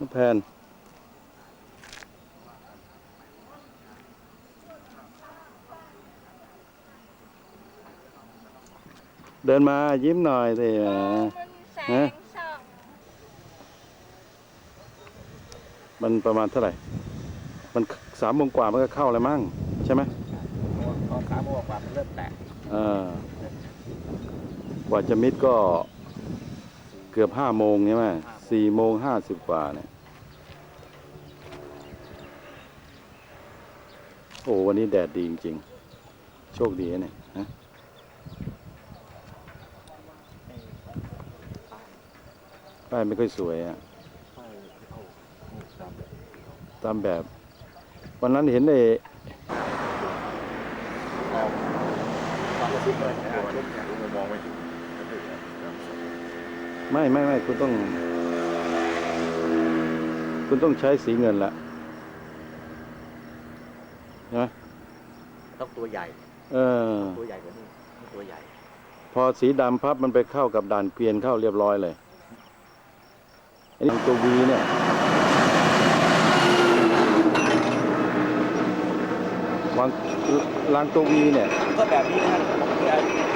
น้องแพนเดินมายิ้มหน่อยสิแหมแสฮะงส่องมันประมาณเท่าไหร่ มันสามโมงกว่ามันก็เข้าแล้วมั้งใช่ไหมพอขาโมงกว่ามันเริ่มแตกเออกว่าจะมิดก็เกือบห้าโมงใช่ไหม สี่โมงห้าสิบกว่าเนี่ยโอ้วันนี้แดดดีจริงๆ โชคดีนะเนี่ยฮะป้ายไม่ค่อยสวยอะตามแบบ วันนั้นเห็นไอ้ความรู้สึกเลยนะตัวรถแข็งมองไม่ถึงไม่ไม่ไม่คุณต้อง คุณต้องใช้สีเงินละใช่ไหมต้องตัวใหญ่ เออ ตัวใหญ่กว่านี้นี่ตัวใหญ่ พอสีดำพับมันไปเข้ากับด่านเกวียนเข้าเรียบร้อยเลยอันนี้ตัววีเนี่ยวางรางตัววีเนี่ย ก็แบบนี้นะครับผม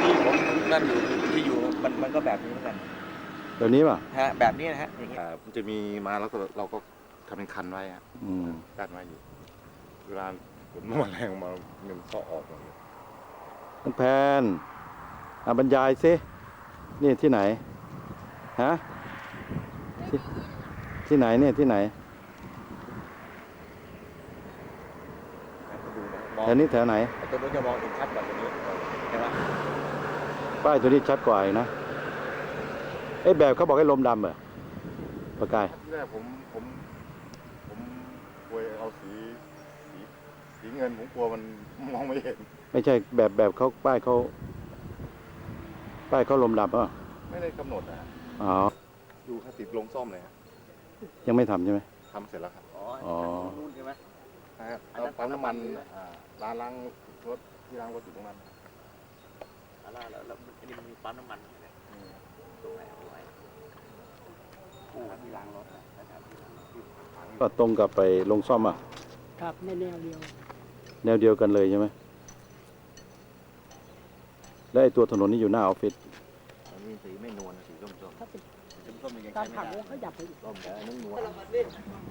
ที่ผมนั่นอยู่ที่อยู่มันมันก็แบบนี้เหมือนกันแบบนี้ป่ะฮะแบบนี้นะฮะอย่างนี้อ่ามันจะมีมาแล้วก็เราก็ ทำเป็นคันไว้อะอืมกั้นไว้อยู่เวลาฝนแรงมาเงินก็ออกหมดเลยน้องแพนอะบรรยายซินี่ที่ไหนฮะที่ที่ไหนเนี่ยที่ไหนดูนะมองแถวนี้แถวไหนไอ้ตัวนู้นจะมองเห็นชัดกว่าตัวนี้ใช่ไหมป้ายตัวนี้ชัดกว่าอีกนะเอ้ยแบบเขาบอกให้ลมดำเหรอประกายที่แรกผมผมผมก ลัวเอาสีสีสีเงินผมกลัวมันมองไม่เห็น ไม่ใช่แบบแบบเขาป้ายเขาป้ายเขาลมดำอะไม่ได้กำหนดนะอ๋อ ดูถ้าติดลงซ่อมเลยฮะยังไม่ทำใช่ไหม ทำเสร็จแล้วครับอ๋ออ๋อนู่นใช่ไหม นะครับอันนั้นปั๊มน้ำมันปั๊มน้ำมันอ่าร้านล้างรถที่ล้างรถอยู่ตรงนั้นแล้วแล้วแล้วอันนี้มันมีปั๊มน้ำมันอยู่เนี่ยอืมตรงไหนเอาไว้คู่ที่ล้างรถนะนะครับที่ล้างรถที่ถัง ก็ตรงกับไปลงซ่อมอะ ครับในแนวเดียว แนวเดียวกันเลยใช่ไหมแล้วไอ้ตัวถนนนี่อยู่หน้าออฟฟิศอันนี้สีไม่นวลสีส้มๆถ้าเป็นส้มๆมันยังกาใช้รไม่ผักได้แล้วเขาดับไปอีกส้มแต่อันนั้นนวลยังยัง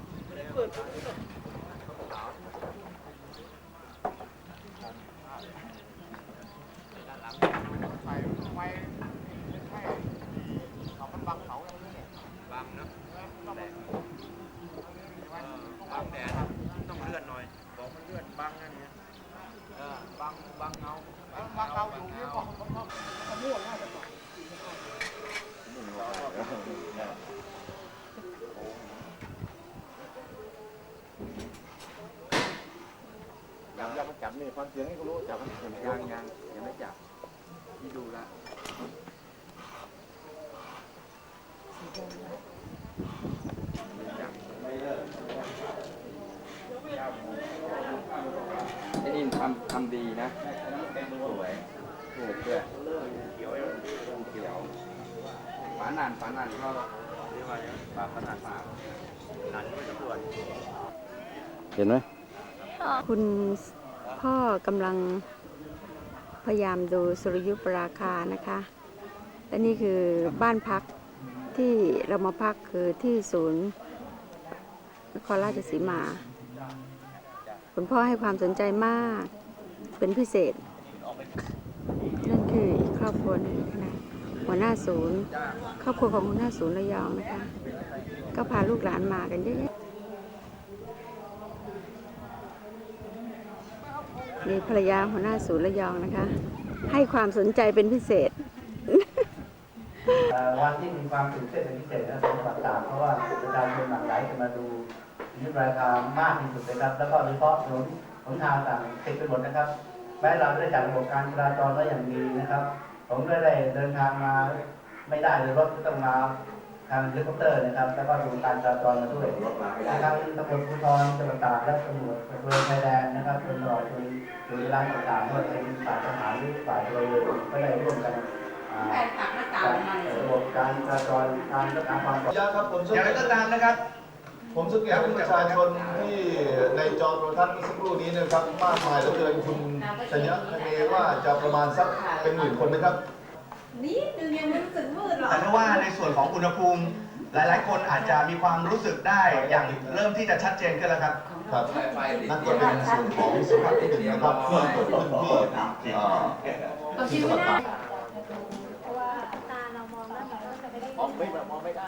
บนี่ฟังเสียงให้เขารู้จับมันยังยังยังไม่จับที่ดูล้วไอ้นี่ทำทำดีนะสวยถูกด้วยเขียวเขียวฝาหนานฝาหนานก็เรียกว่าอย่างปากขนาดปาหนันไม่ตำรวจเห็นไหมคุณ พ่อกำลังพยายามดูสุริยุปราคานะคะ และนี่คือบ้านพักที่เรามาพักคือที่ศูนย์นครราชสีมา คุณพ่อให้ความสนใจมาก เป็นพิเศษ นั่นคืออีกครอบครัวหนึ่งนะหัวหน้าศูนย์ ครอบครัวของหัวหน้าศูนย์ระยองนะคะ ก็พาลูกหลานมากันเยอะแยะ มีภรรยาหัวหน้าศูนย์ระยองนะคะ ให้ความสนใจเป็นพิเศษ เอ่อวันที่มีความตื่นเต้นเป็นพิเศษนะสำหรับต่ากเพราะว่าประชาชนหลั่งไหลจะมาดูนิราคามากที่สุดนะครับ แล้วก็โดยเฉพาะถนนหนทางต่างติดไปหมดนะครับ แม้เราได้จัดระบบการจราจรไว้อย่างดีนะครับ ผมก็ได้เดินทางมาไม่ได้เลยรถก็ต้องมา ทางเฮลิคอปเตอร์นะครับ แล้วก็ดูการจราจรมาด้วยนะครับตำรวจภูธรจังหวัดตากและตำรวจตำรวจชายแดนนะครับตลอดจนดูร้านต่างๆไม่ว่าจะเป็นฝ่ายทหารหรือฝ่ายพลเรือนก็ได้ร่วมกันอ่าจัดระบบการจราจรการรักษาความปลอดภัยครับผมอย่างไรก็ตามนะครับ ผมสังเกตว่าประชาชนที่ในจอโทรทัศน์เมื่อสักครู่นี้นะครับ มากมายเหลือเกินคุณชัญญะคเนว่าจะประมาณสักเป็นหมื่นคนนะครับ นิดนึงยังไม่รู้สึกมืดหรอกแต่ถ้าว่าในส่วนของอุณหภูมิ หลาย ๆ คนอาจจะมีความรู้สึกได้อย่างเริ่มที่จะชัดเจนขึ้นแล้วครับ ครับนั่นก็เป็นส่วนของสัมผัสที่หนึ่งนะครับที่เกิดขึ้นที่เอ่อที่จังหวัดตากเพราะว่าตาเรามองแล้วมันก็จะไม่ได้มองไม่มองไม่ได้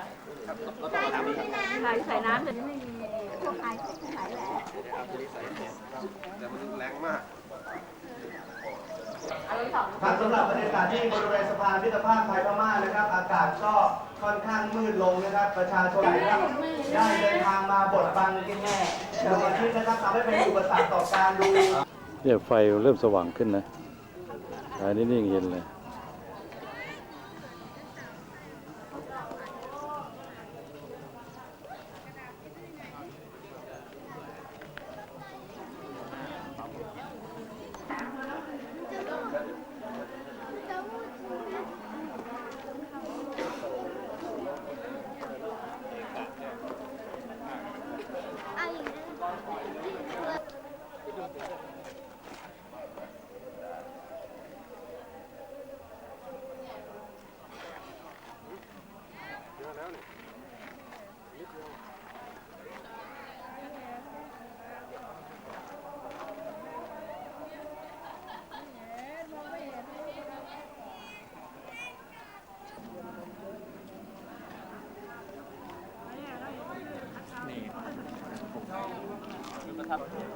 ใส่ใส่น้ำเลยไม่มีพวกไอพวกไหนแหละแต่มันแรงมาก ครับสำหรับบรรยากาศที่บริเวณสะพานมิตรภาพไทยพม่านะครับ อากาศก็ค่อนข้างมืดลงนะครับ ประชาชนนะครับได้เดินทางมาบดบังกันแน่ดวงอาทิตย์นะครับทำให้เป็นอุปสรรคต่อการดูเนี่ยไฟเริ่มสว่างขึ้นนะอันนี้นิ่งเย็ นเลย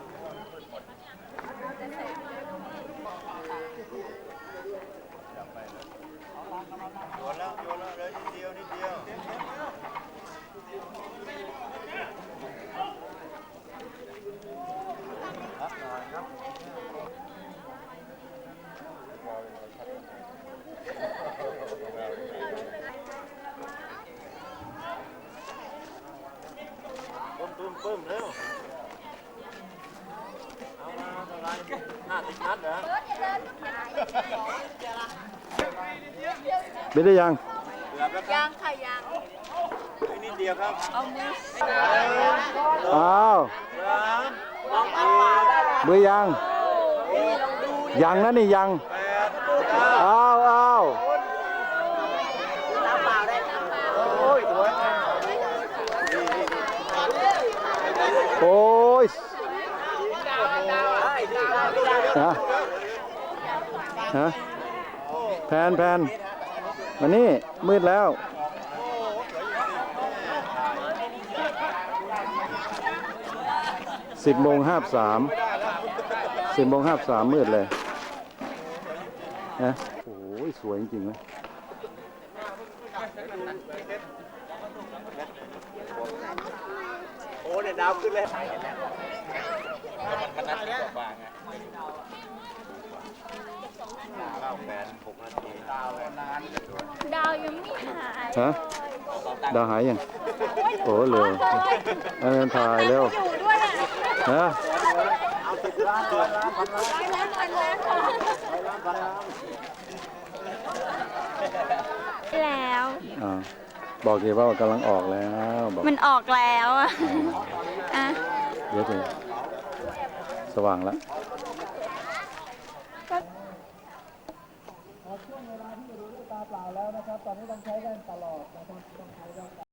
ไม่ ได้ยังยังค่ะยังอ้าวมือยัง ยังนะนี่ยังาวอ้าวโอ้ย ฮะฮะแพนแพนมานี่ มืดแล้ว สิบโมงห้าสามสิบโมงห้าสามมืดเลยนะโอ้ยสวยจริงๆนะโอ้เนี่ยดาวขึ้นเลย ดาวยังไม่หายฮะ ดาวหายยัง โอ้เร็วเอันถ่ายเร็วอยู่ด้วยอะฮะร้อยล้านพันล้านค่ะแล้ว อ่าบอกดีว่ากำลังออกแล้วบอกมันออกแล้วอะอะเดี๋ยวถึงสว่างแล้ว นครับ ตอนนี้ต้องใช้แว่นตลอดนะครับต้องใช้แว่น